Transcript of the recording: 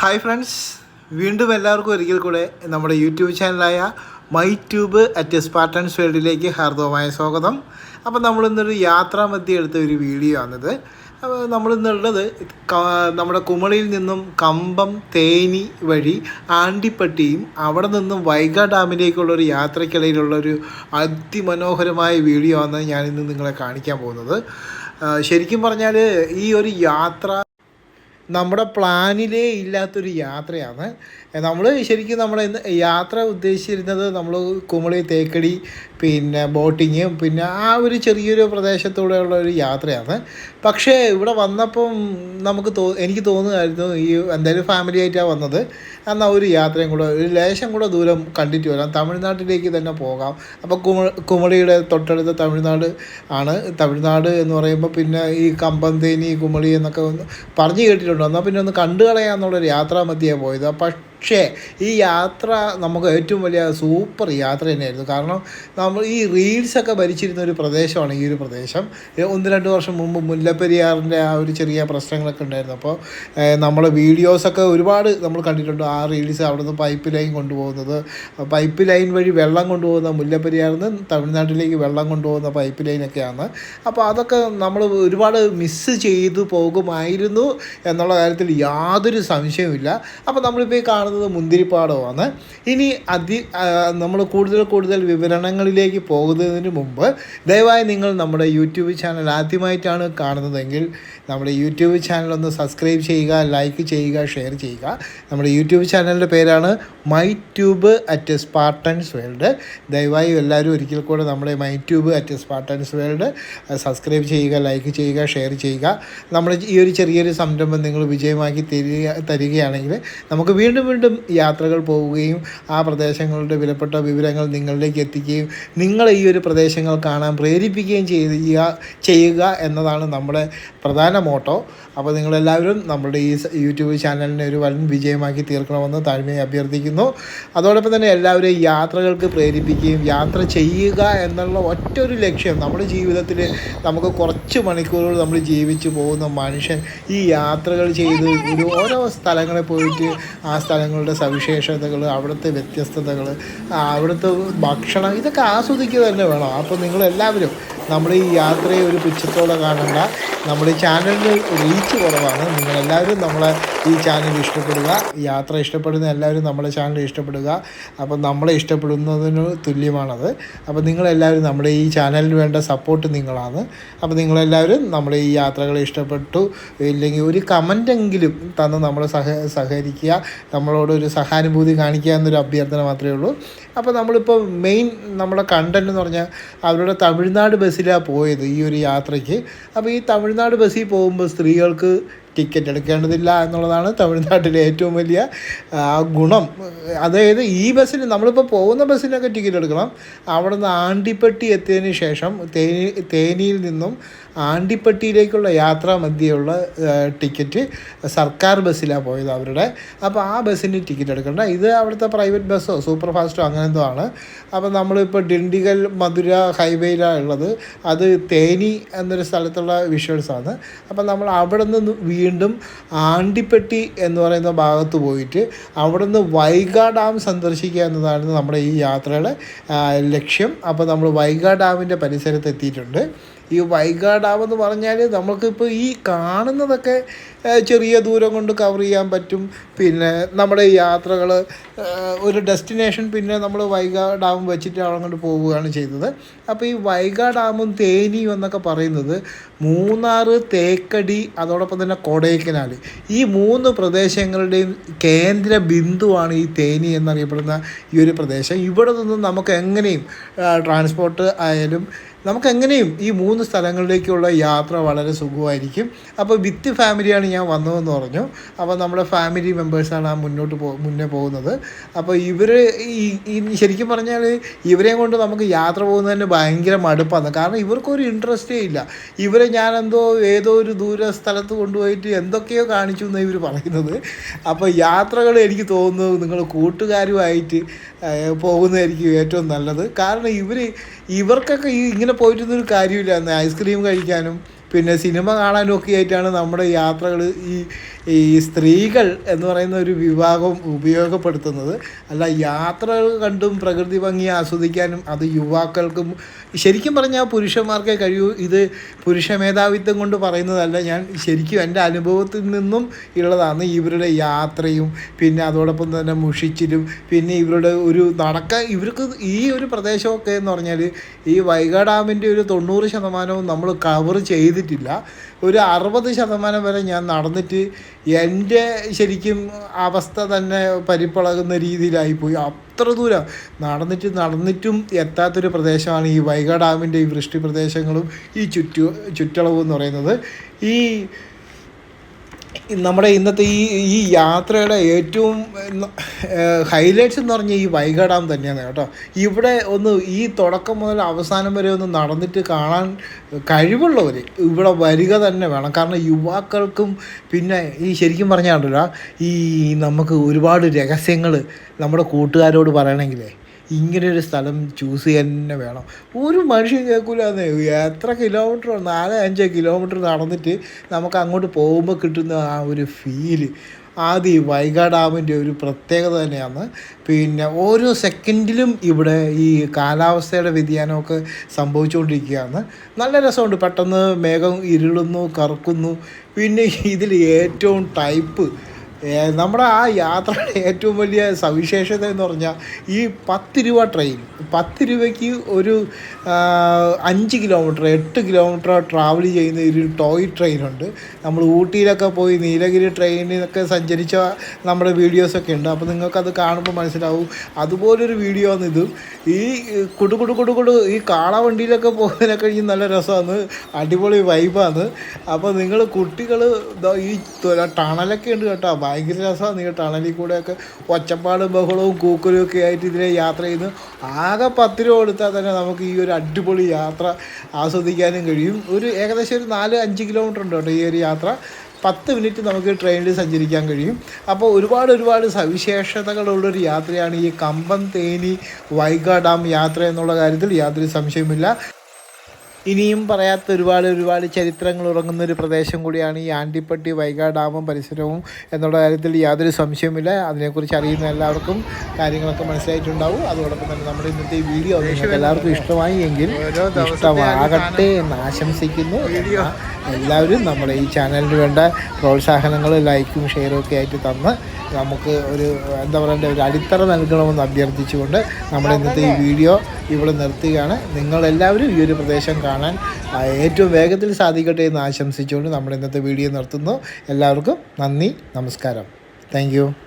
Hi friends വീണ്ടും എല്ലാവർക്കും ഒരിക്കൽ കൂടെ നമ്മുടെ യൂട്യൂബ് ചാനലായ മൈ ട്യൂബ് അറ്റ് സ്പാർട്ടൻസ് വേൾഡിലേക്ക് ഹാർദവമായ സ്വാഗതം. അപ്പോൾ നമ്മളിന്നൊരു യാത്രാ മധ്യ എടുത്ത ഒരു വീഡിയോ ആണിത്. അപ്പോൾ നമ്മളിന്നുള്ളത് നമ്മുടെ കുമളിയിൽ നിന്നും കമ്പം തേനി വഴി ആണ്ടിപ്പട്ടിയും അവിടെ നിന്നും വൈഗ ഡാമിലേക്കുള്ള ഒരു യാത്രക്കിടയിലുള്ള ഒരു അതിമനോഹരമായ വീഡിയോ ആണ് ഞാനിന്ന് നിങ്ങളെ കാണിക്കാൻ പോകുന്നത്. ശരിക്കും പറഞ്ഞാൽ ഈ ഒരു യാത്ര നമ്മുടെ പ്ലാനിലേ ഇല്ലാത്തൊരു യാത്രയാണ്. നമ്മൾ ശരിക്കും നമ്മുടെ ഇന്ന് യാത്ര ഉദ്ദേശിച്ചിരുന്നത് നമ്മൾ കുമളി തേക്കടി പിന്നെ ബോട്ടിങ് പിന്നെ ആ ഒരു ചെറിയൊരു പ്രദേശത്തൂടെയുള്ള ഒരു യാത്രയാണ്. പക്ഷേ ഇവിടെ വന്നപ്പം നമുക്ക് തോ എനിക്ക് തോന്നുമായിരുന്നു ഈ എന്തായാലും ഫാമിലി ആയിട്ടാണ് വന്നത്. എന്നാൽ ഒരു യാത്രയും കൂടെ ഒരു ലേശം കൂടെ ദൂരം കണ്ടിട്ട് വരാം. തമിഴ്നാട്ടിലേക്ക് തന്നെ പോകാം. അപ്പോൾ കുമ കുമളിയുടെ തൊട്ടടുത്ത തമിഴ്നാട് ആണ്. തമിഴ്നാട് എന്ന് പറയുമ്പോൾ പിന്നെ ഈ കമ്പന്തേനി കുമളി എന്നൊക്കെ പറഞ്ഞു കേട്ടിട്ടുണ്ട്. എന്നാൽ പിന്നെ ഒന്ന് കണ്ടു കളയാന്നുള്ളൊരു യാത്രാ മധ്യേ പോയത് പക്ഷേ ഈ യാത്ര നമുക്ക് ഏറ്റവും വലിയ സൂപ്പർ യാത്ര തന്നെയായിരുന്നു. കാരണം നമ്മൾ ഈ റീൽസൊക്കെ ഭരിച്ചിരുന്ന ഒരു പ്രദേശമാണ് ഈ ഒരു പ്രദേശം. ഒന്ന് രണ്ട് വർഷം മുമ്പ് മുല്ലപ്പെരിയാറിന്റെ ആ ഒരു ചെറിയ പ്രശ്നങ്ങളൊക്കെ ഉണ്ടായിരുന്നു. അപ്പോൾ നമ്മൾ വീഡിയോസൊക്കെ ഒരുപാട് നമ്മൾ കണ്ടിട്ടുണ്ട്. ആ റീൽസ് അവിടുന്ന് പൈപ്പ് ലൈൻ കൊണ്ടുപോകുന്നത്. പൈപ്പ് ലൈൻ വഴി വെള്ളം കൊണ്ടുപോകുന്ന മുല്ലപ്പെരിയാറിൽ നിന്ന് തമിഴ്നാട്ടിലേക്ക് വെള്ളം കൊണ്ടുപോകുന്ന പൈപ്പ് ലൈനൊക്കെയാണ് അപ്പോൾ അതൊക്കെ നമ്മൾ ഒരുപാട് മിസ്സ് ചെയ്തു പോകുമായിരുന്നു എന്നുള്ള കാര്യത്തിൽ യാതൊരു സംശയവുമില്ല. അപ്പോൾ നമ്മളിപ്പോൾ ഈ കാണുന്നത് മുന്തിരിപ്പാടമാണ് ഇനി അതി നമ്മൾ കൂടുതൽ കൂടുതൽ വിവരണങ്ങളിലേക്ക് പോകുന്നതിന് മുമ്പ് ദയവായി നിങ്ങൾ നമ്മുടെ യൂട്യൂബ് ചാനൽ ആദ്യമായിട്ടാണ് കാണുന്നതെങ്കിൽ നമ്മുടെ യൂട്യൂബ് ചാനൽ ഒന്ന് സബ്സ്ക്രൈബ് ചെയ്യുക ലൈക്ക് ചെയ്യുക ഷെയർ ചെയ്യുക. നമ്മുടെ യൂട്യൂബ് ചാനലിന്റെ പേരാണ് my tube at Spartans world. ദയവായി എല്ലാവരും ഒരിക്കൽ കൂടെ നമ്മുടെ my tube at Spartans world subscribe ചെയ്യുക ലൈക്ക് ചെയ്യുക ഷെയർ ചെയ്യുക. നമ്മുടെ ഈ ഒരു ചെറിയൊരു സംരംഭം നിങ്ങൾ വിജയമാക്കി തരിക തരികയാണെങ്കിൽ നമുക്ക് വീണ്ടും വീണ്ടും യാത്രകൾ പോവുകയും ആ പ്രദേശങ്ങളുടെ വിലപ്പെട്ട വിവരങ്ങൾ നിങ്ങളിലേക്ക് എത്തിക്കുകയും നിങ്ങളെ ഈ ഒരു പ്രദേശങ്ങൾ കാണാൻ പ്രേരിപ്പിക്കുകയും ചെയ്യുക ചെയ്യുക എന്നതാണ് നമ്മുടെ പ്രധാന മോട്ടോ. അപ്പോൾ നിങ്ങളെല്ലാവരും നമ്മുടെ ഈ യൂട്യൂബ് ചാനലിനെ ഒരു വൻ വിജയമാക്കി തീർക്കണമെന്ന് താഴ്മയെ അഭ്യർത്ഥിക്കുന്നു. അതോടൊപ്പം തന്നെ എല്ലാവരെയും യാത്രകൾക്ക് പ്രേരിപ്പിക്കുകയും യാത്ര ചെയ്യുക എന്നുള്ള ഒറ്റ ഒരു ലക്ഷ്യം നമ്മുടെ ജീവിതത്തിൽ നമുക്ക് കുറച്ച് മണിക്കൂറുകൾ നമ്മൾ ജീവിച്ചു പോകുന്ന മനുഷ്യൻ ഈ യാത്രകൾ ചെയ്ത് ഓരോ സ്ഥലങ്ങളിൽ പോയിട്ട് ആ സ്ഥലങ്ങളുടെ സവിശേഷതകൾ അവിടുത്തെ വ്യത്യസ്തതകൾ അവിടുത്തെ ഭക്ഷണം ഇതൊക്കെ ആസ്വദിക്കുക തന്നെ വേണം. അപ്പോൾ നിങ്ങളെല്ലാവരും നമ്മുടെ ഈ യാത്രയെ ഒരു പുച്ഛത്തോടെ കാണണ്ട. നമ്മുടെ ഈ ചാനലിന് റീച്ച് കുറവാണ്. നിങ്ങളെല്ലാവരും നമ്മളെ ഈ ചാനൽ ഇഷ്ടപ്പെടുക. യാത്ര ഇഷ്ടപ്പെടുന്ന എല്ലാവരും നമ്മളെ ചാനൽ ഇഷ്ടപ്പെടുക. അപ്പോൾ നമ്മളെ ഇഷ്ടപ്പെടുന്നതിന് തുല്യമാണത്. അപ്പോൾ നിങ്ങളെല്ലാവരും നമ്മുടെ ഈ ചാനലിന് വേണ്ട സപ്പോർട്ട് നിങ്ങളാണ്. അപ്പോൾ നിങ്ങളെല്ലാവരും നമ്മുടെ ഈ യാത്രകളെ ഇഷ്ടപ്പെട്ടു. ഇല്ലെങ്കിൽ ഒരു കമന്റെങ്കിലും തന്ന് നമ്മൾ സഹ സഹകരിക്കുക. നമ്മളോട് ഒരു സഹാനുഭൂതി കാണിക്കുക എന്നൊരു അഭ്യർത്ഥന മാത്രമേ ഉള്ളൂ. അപ്പോൾ നമ്മളിപ്പോൾ മെയിൻ നമ്മുടെ കണ്ടന്റ് എന്ന് പറഞ്ഞാൽ അവരുടെ തമിഴ്നാട് ബസ്സിലാണ് പോയത് ഈ ഒരു യാത്രയ്ക്ക്. അപ്പോൾ ഈ തമിഴ്നാട് ബസ്സിൽ പോകുമ്പോൾ സ്ത്രീകൾക്ക് ടിക്കറ്റ് എടുക്കേണ്ടതില്ല എന്നുള്ളതാണ് തമിഴ്നാട്ടിലെ ഏറ്റവും വലിയ ഗുണം. അതായത് ഈ ബസ്സിൽ നമ്മളിപ്പോൾ പോകുന്ന ബസ്സിനൊക്കെ ടിക്കറ്റ് എടുക്കണം. അവിടെ നിന്ന് ആണ്ടിപ്പെട്ടി എത്തിയതിന് ശേഷം തേനി തേനിയിൽ നിന്നും ആണ്ടിപ്പട്ടിയിലേക്കുള്ള യാത്രാ മധ്യയുള്ള ടിക്കറ്റ് സർക്കാർ ബസ്സിലാണ് പോയത് അവരുടെ. അപ്പോൾ ആ ബസ്സിന് ടിക്കറ്റ് എടുക്കണ്ട. ഇത് അവിടുത്തെ പ്രൈവറ്റ് ബസ്സോ സൂപ്പർ ഫാസ്റ്റോ അങ്ങനെ എന്തോ ആണ്. അപ്പോൾ നമ്മളിപ്പോൾ ഡിണ്ടിഗൽ മധുര ഹൈവേയിലാണ് ഉള്ളത്. അത് തേനി എന്നൊരു സ്ഥലത്തുള്ള വിഷ്വൽസാണ് അപ്പോൾ നമ്മൾ അവിടെ നിന്ന് വീണ്ടും ആണ്ടിപ്പെട്ടി എന്ന് പറയുന്ന ഭാഗത്ത് പോയിട്ട് അവിടെ നിന്ന് വൈഗ ഡാം സന്ദർശിക്കുക എന്നതാണ് നമ്മുടെ ഈ യാത്രയുടെ ലക്ഷ്യം. അപ്പോൾ നമ്മൾ വൈഗ ഡാമിന്റെ പരിസരത്ത് എത്തിയിട്ടുണ്ട് ഈ വൈഗാ ഡാം എന്ന് പറഞ്ഞാൽ നമുക്കിപ്പോൾ ഈ കാണുന്നതൊക്കെ ചെറിയ ദൂരം കൊണ്ട് കവർ ചെയ്യാൻ പറ്റും. പിന്നെ നമ്മുടെ യാത്രകൾ ഒരു ഡെസ്റ്റിനേഷൻ പിന്നെ നമ്മൾ വൈഗാ ഡാം വെച്ചിട്ട് അങ്ങോട്ട് പോവുകയാണ് ചെയ്തത്. അപ്പോൾ ഈ വൈഗാ ഡാമും തേനിയും എന്നൊക്കെ പറയുന്നത് മൂന്നാർ തേക്കടി അതോടൊപ്പം തന്നെ കൊടൈക്കനാൽ ഈ മൂന്ന് പ്രദേശങ്ങളുടെയും കേന്ദ്ര ബിന്ദുവാണ് ഈ തേനി എന്നറിയപ്പെടുന്ന ഈ ഒരു പ്രദേശം. ഇവിടെ നിന്നും നമുക്ക് എങ്ങനെയും ട്രാൻസ്പോർട്ട് ആയാലും നമുക്ക് എങ്ങനെയും ഈ മൂന്ന് സ്ഥലങ്ങളിലേക്കുള്ള യാത്ര വളരെ സുഖമായിരിക്കും. അപ്പോൾ വിത്ത് ഫാമിലിയാണ് ഞാൻ വന്നതെന്ന് പറഞ്ഞു. അപ്പോൾ നമ്മുടെ ഫാമിലി മെമ്പേഴ്സാണ് ആ മുന്നോട്ട് പോ മുന്നേ പോകുന്നത്. അപ്പോൾ ഇവർ ഈ ശരിക്കും പറഞ്ഞാൽ ഇവരെയും കൊണ്ട് നമുക്ക് യാത്ര പോകുന്നതിന് ഭയങ്കര മടുപ്പാണ്. കാരണം ഇവർക്കൊരു ഇൻട്രസ്റ്റേ ഇല്ല. ഇവരെ ഞാനെന്തോ ഏതോ ഒരു ദൂര സ്ഥലത്ത് കൊണ്ടുപോയിട്ട് എന്തൊക്കെയോ കാണിച്ചു എന്ന് ഇവർ പറയുന്നത്. അപ്പോൾ യാത്രകൾ എനിക്ക് തോന്നുന്നത് നിങ്ങൾ കൂട്ടുകാരുമായിട്ട് പോകുന്നതായിരിക്കും ഏറ്റവും നല്ലത്. കാരണം ഇവർ ഇവർക്കൊക്കെ ഈ ഇങ്ങനെ പോയിട്ടൊന്നും ഒരു കാര്യമില്ല ഐസ്ക്രീം കഴിക്കാനും പിന്നെ സിനിമ കാണാനും ഒക്കെ ആയിട്ടാണ് നമ്മുടെ യാത്രകൾ ഈ ഈ സ്ത്രീകൾ എന്ന് പറയുന്ന ഒരു വിഭാഗം ഉപയോഗപ്പെടുത്തുന്നത്. അല്ല യാത്രകൾ കണ്ടും പ്രകൃതി ഭംഗി ആസ്വദിക്കാനും അത് യുവാക്കൾക്കും ശരിക്കും പറഞ്ഞാൽ പുരുഷന്മാർക്കേ കഴിയൂ. ഇത് പുരുഷ മേധാവിത്വം കൊണ്ട് പറയുന്നതല്ല. ഞാൻ ശരിക്കും എന്റെ അനുഭവത്തിൽ നിന്നും ഉള്ളതാണ് ഇവരുടെ യാത്രയും പിന്നെ അതോടൊപ്പം തന്നെ മുഷിച്ചിലും പിന്നെ ഇവരുടെ ഒരു നടക്കാൻ ഇവർക്ക് ഈ ഒരു പ്രദേശമൊക്കെ എന്ന് പറഞ്ഞാൽ ഈ വൈഗാ ഡാമിന്റെ ഒരു തൊണ്ണൂറ് ശതമാനവും നമ്മൾ കവർ ചെയ്തിട്ടില്ല. ഒരു അറുപത് ശതമാനം വരെ ഞാൻ നടന്നിട്ട് എന്റെ ശരിക്കും അവസ്ഥ തന്നെ പരിപ്പളകുന്ന രീതിയിലായിപ്പോയി. അത്ര ദൂരം നടന്നിട്ട് നടന്നിട്ടും എത്താത്തൊരു പ്രദേശമാണ് ഈ വൈഗ ഡാമിന്റെ ഈ വൃഷ്ടി പ്രദേശങ്ങളും ഈ ചുറ്റു ചുറ്റളവും എന്ന് പറയുന്നത്. ഈ നമ്മുടെ ഇന്നത്തെ ഈ ഈ യാത്രയുടെ ഏറ്റവും ഹൈലൈറ്റ്സ് എന്ന് പറഞ്ഞാൽ ഈ വൈഗ ഡാം തന്നെയാണ് കേട്ടോ. ഇവിടെ ഒന്ന് ഈ തുടക്കം മുതൽ അവസാനം വരെ ഒന്ന് നടന്നിട്ട് കാണാൻ കഴിവുള്ളവർ ഇവിടെ വരിക തന്നെ വേണം. കാരണം യുവാക്കൾക്കും പിന്നെ ഈ ശരിക്കും പറഞ്ഞാൽ ഈ നമുക്ക് ഒരുപാട് രഹസ്യങ്ങൾ നമ്മുടെ കൂട്ടുകാരോട് പറയണമെങ്കിലേ ഇങ്ങനെ ഒരു സ്ഥലം ചൂസ് ചെയ്യാൻ തന്നെ വേണം. ഒരു മനുഷ്യൻ കേൾക്കൂലെന്നേ. എത്ര കിലോമീറ്റർ നാല് അഞ്ച് കിലോമീറ്റർ നടന്നിട്ട് നമുക്ക് അങ്ങോട്ട് പോകുമ്പോൾ കിട്ടുന്ന ആ ഒരു ഫീൽ ആദ്യം ഈ വൈഗ ഡാമിന്റെ ഒരു പ്രത്യേകത തന്നെയാണ്. പിന്നെ ഓരോ സെക്കൻഡിലും ഇവിടെ ഈ കാലാവസ്ഥയുടെ വ്യതിയാനമൊക്കെ സംഭവിച്ചുകൊണ്ടിരിക്കുകയാണ്. നല്ല രസമുണ്ട്. പെട്ടെന്ന് മേഘം ഇരുളുന്നു കറുക്കുന്നു. പിന്നെ ഇതിൽ ഏറ്റവും ടൈപ്പ് നമ്മുടെ ആ യാത്രയുടെ ഏറ്റവും വലിയ സവിശേഷത എന്ന് പറഞ്ഞാൽ ഈ പത്ത് രൂപ ട്രെയിൻ പത്ത് രൂപയ്ക്ക് ഒരു അഞ്ച് കിലോമീറ്റർ എട്ട് കിലോമീറ്റർ ട്രാവൽ ചെയ്യുന്ന ഒരു ടോയ് ട്രെയിനുണ്ട് നമ്മൾ ഊട്ടിയിലൊക്കെ പോയി നീലഗിരി ട്രെയിനിലൊക്കെ സഞ്ചരിച്ച നമ്മുടെ വീഡിയോസൊക്കെ ഉണ്ട്. അപ്പോൾ നിങ്ങൾക്കത് കാണുമ്പോൾ മനസ്സിലാവും. അതുപോലൊരു വീഡിയോ ആണ് ഇതും. ഈ കുടു കുടു കുടു കുടു ഈ കാളവണ്ടിയിലൊക്കെ പോകുന്നതിനൊക്കെ കഴിഞ്ഞ് നല്ല രസമാണ്. അടിപൊളി വൈബാണ് അപ്പോൾ നിങ്ങൾ കുട്ടികൾ ഈ ടണലൊക്കെ ഉണ്ട് കേട്ടോ. ഭയങ്കര രസമാണ് നിങ്ങൾ ടണലിൽ കൂടെയൊക്കെ ഒച്ചപ്പാടും ബഹളവും കൂക്കലും ഒക്കെ ആയിട്ട് ഇതിനെ യാത്ര ചെയ്യുന്നു. ആകെ പത്ത് രൂപ കൊടുത്താൽ തന്നെ നമുക്ക് ഈ ഒരു അടിപൊളി യാത്ര ആസ്വദിക്കാനും കഴിയും. ഒരു ഏകദേശം ഒരു നാല് അഞ്ച് കിലോമീറ്റർ ഉണ്ട് കേട്ടോ ഈ ഒരു യാത്ര. പത്ത് മിനിറ്റ് നമുക്ക് ട്രെയിനിൽ സഞ്ചരിക്കാൻ കഴിയും. അപ്പോൾ ഒരുപാട് ഒരുപാട് സവിശേഷതകളുള്ളൊരു യാത്രയാണ് ഈ കമ്പം തേനി വൈഗ ഡാം യാത്ര എന്നുള്ള കാര്യത്തിൽ യാതൊരു സംശയമില്ല ഇനിയും പറയാത്ത ഒരുപാട് ഒരുപാട് ചരിത്രങ്ങൾ ഉറങ്ങുന്ന ഒരു പ്രദേശം കൂടിയാണ് ഈ ആണ്ടിപ്പട്ടി വൈകാ ഡാമും പരിസരവും എന്നുള്ള കാര്യത്തിൽ യാതൊരു സംശയവുമില്ല. അതിനെക്കുറിച്ച് അറിയുന്ന എല്ലാവർക്കും കാര്യങ്ങളൊക്കെ മനസ്സിലായിട്ടുണ്ടാവും. അതോടൊപ്പം തന്നെ നമ്മുടെ ഇന്നത്തെ ഈ വീഡിയോ എല്ലാവർക്കും ഇഷ്ടമായി എങ്കിൽ ഇഷ്ടമാകട്ടെ എന്ന് ആശംസിക്കുന്നു. എല്ലാവരും നമ്മുടെ ഈ ചാനലിന് വേണ്ട പ്രോത്സാഹനങ്ങൾ ലൈക്കും ഷെയറും ഒക്കെ ആയിട്ട് തന്ന് നമുക്ക് ഒരു എന്താ പറയണ്ടേ ഒരു അടിത്തറ നൽകണമെന്ന് അഭ്യർത്ഥിച്ചുകൊണ്ട് നമ്മുടെ ഇന്നത്തെ ഈ വീഡിയോ ഇവിടെ നിർത്തുകയാണ്. നിങ്ങളെല്ലാവരും ഈ ഒരു പ്രദേശം കാണാൻ ഏറ്റവും വേഗത്തിൽ സാധിക്കട്ടെ എന്ന് ആശംസിച്ചുകൊണ്ട് നമ്മുടെ ഇന്നത്തെ വീഡിയോ നിർത്തുന്നു. എല്ലാവർക്കും നന്ദി നമസ്കാരം. താങ്ക്